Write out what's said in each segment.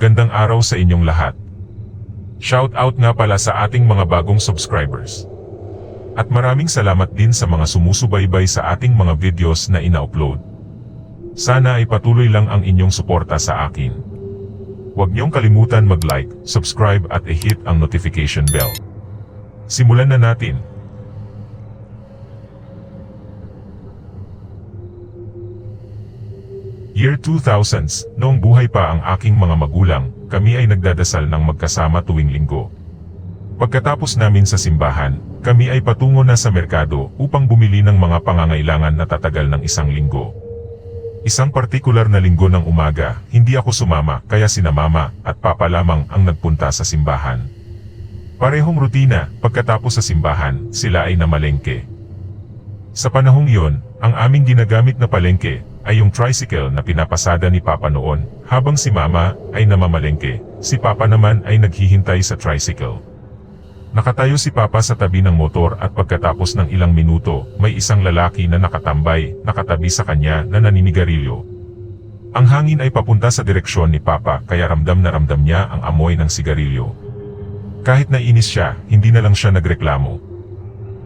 Magandang araw sa inyong lahat. Shout out nga pala sa ating mga bagong subscribers. At maraming salamat din sa mga sumusubaybay sa ating mga videos na ina-upload. Sana ay patuloy lang ang inyong suporta sa akin. Huwag niyong kalimutan mag-like, subscribe at i-hit ang notification bell. Simulan na natin. Year 2000s, noong buhay pa ang aking mga magulang, kami ay nagdadasal ng magkasama tuwing linggo. Pagkatapos namin sa simbahan, kami ay patungo na sa merkado upang bumili ng mga pangangailangan na tatagal ng isang linggo. Isang partikular na linggo ng umaga, hindi ako sumama kaya sina mama at papa lamang ang nagpunta sa simbahan. Parehong rutina, pagkatapos sa simbahan, sila ay namalengke. Sa panahong iyon, ang aming ginagamit na palengke ay yung tricycle na pinapasada ni Papa noon, habang si Mama ay namamalengke, si Papa naman ay naghihintay sa tricycle. Nakatayo si Papa sa tabi ng motor at pagkatapos ng ilang minuto, may isang lalaki na nakatambay, nakatabi sa kanya na naninigarilyo. Ang hangin ay papunta sa direksyon ni Papa kaya ramdam na ramdam niya ang amoy ng sigarilyo. Kahit nainis siya, hindi na lang siya nagreklamo.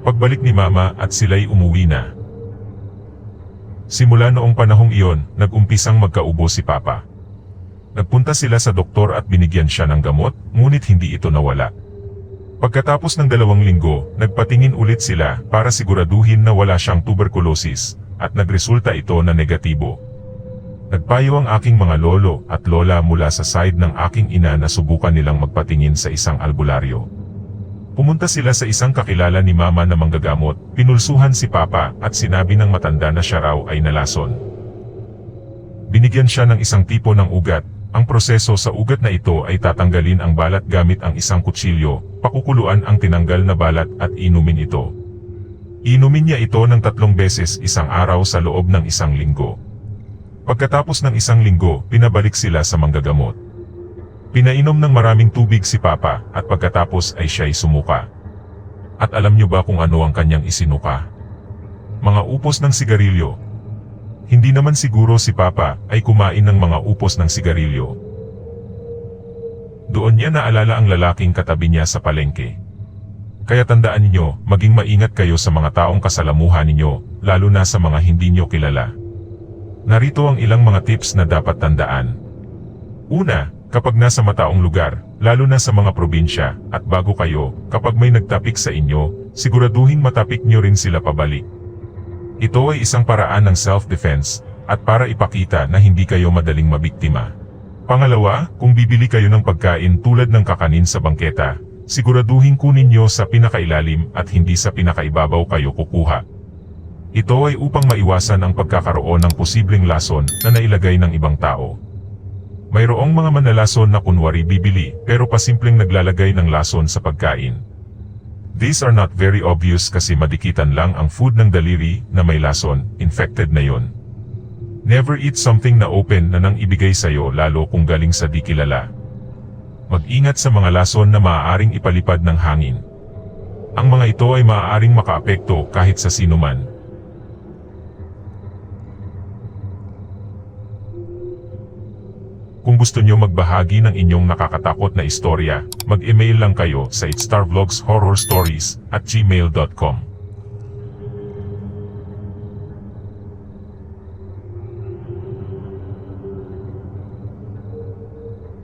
Pagbalik ni Mama at sila'y umuwi na. Simula noong panahong iyon, nag-umpisang magkaubo si Papa. Nagpunta sila sa doktor at binigyan siya ng gamot, ngunit hindi ito nawala. Pagkatapos ng dalawang linggo, nagpatingin ulit sila para siguraduhin na wala siyang tuberculosis, at nagresulta ito na negatibo. Nagpayo ang aking mga lolo at lola mula sa side ng aking ina na subukan nilang magpatingin sa isang albularyo. Pumunta sila sa isang kakilala ni mama na manggagamot, pinulsuhan si papa at sinabi ng matanda na siya raw ay nalason. Binigyan siya ng isang tipo ng ugat, ang proseso sa ugat na ito ay tatanggalin ang balat gamit ang isang kutsilyo, pakukuluan ang tinanggal na balat at inumin ito. Inumin niya ito ng tatlong beses isang araw sa loob ng isang linggo. Pagkatapos ng isang linggo, pinabalik sila sa manggagamot. Pinainom ng maraming tubig si Papa at pagkatapos ay siya'y sumuka. At alam niyo ba kung ano ang kanyang isinuka? Mga upos ng sigarilyo. Hindi naman siguro si Papa ay kumain ng mga upos ng sigarilyo. Doon niya naalala ang lalaking katabi niya sa palengke. Kaya tandaan ninyo, maging maingat kayo sa mga taong kasalamuhan ninyo, lalo na sa mga hindi niyo kilala. Narito ang ilang mga tips na dapat tandaan. Una, kapag nasa mataong lugar, lalo na sa mga probinsya, at bago kayo, kapag may nagtapik sa inyo, siguraduhin matapik nyo rin sila pabalik. Ito ay isang paraan ng self-defense, at para ipakita na hindi kayo madaling mabiktima. Pangalawa, kung bibili kayo ng pagkain tulad ng kakanin sa bangketa, siguraduhin kunin nyo sa pinakailalim at hindi sa pinakaibabaw kayo kukuha. Ito ay upang maiwasan ang pagkakaroon ng posibleng lason na nailagay ng ibang tao. Mayroong mga manalason na kunwari bibili pero pasimpleng naglalagay ng lason sa pagkain. These are not very obvious kasi madikitan lang ang food ng daliri na may lason, infected na yon. Never eat something na open na nang ibigay sa'yo lalo kung galing sa di kilala. Mag-ingat sa mga lason na maaaring ipalipad ng hangin. Ang mga ito ay maaaring makaapekto kahit sa sinuman. Kung gusto nyo magbahagi ng inyong nakakatakot na istorya, mag-email lang kayo sa itstarvlogshorrorstories at gmail.com.